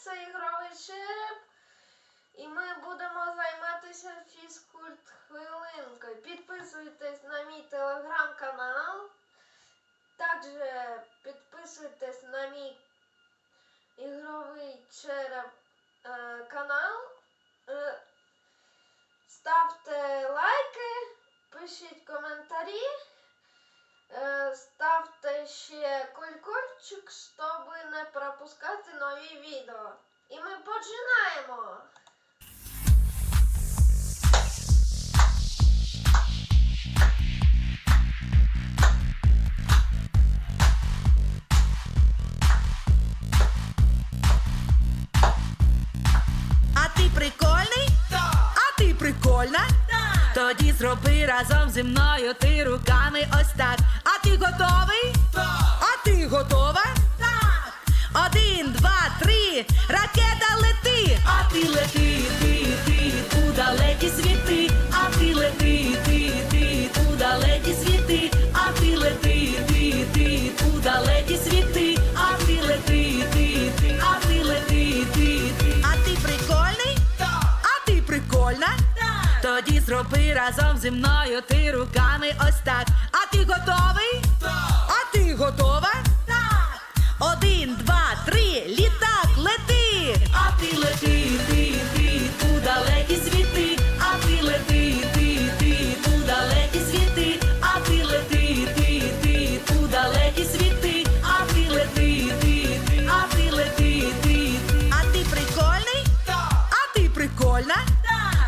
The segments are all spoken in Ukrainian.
це ігровий череп. І ми будемо займатися фізкульт хвилинкою. Підписуйтесь на мій телеграм-канал. Також підписуйтесь на мій щоб не пропускати нові відео. І ми починаємо! А ти прикольний? А ти прикольна? Тоді зроби разом зі мною ти руками ось так. А ти готовий? А ракета лети. А ти лети, ти, ти, у далекі світи. А ти лети, ти, ти, у далекі світи. А ти лети, ти, ти, у далекі світи. А ти лети, ти, ти, а ти лети, ти, ти. А ти прикольний? А ти прикольна? Тоді зроби разом зі мною ти руками ось так. А ти готовий?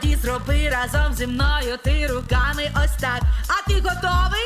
Тоді зроби разом зі мною ти руками ось так. А ти готовий?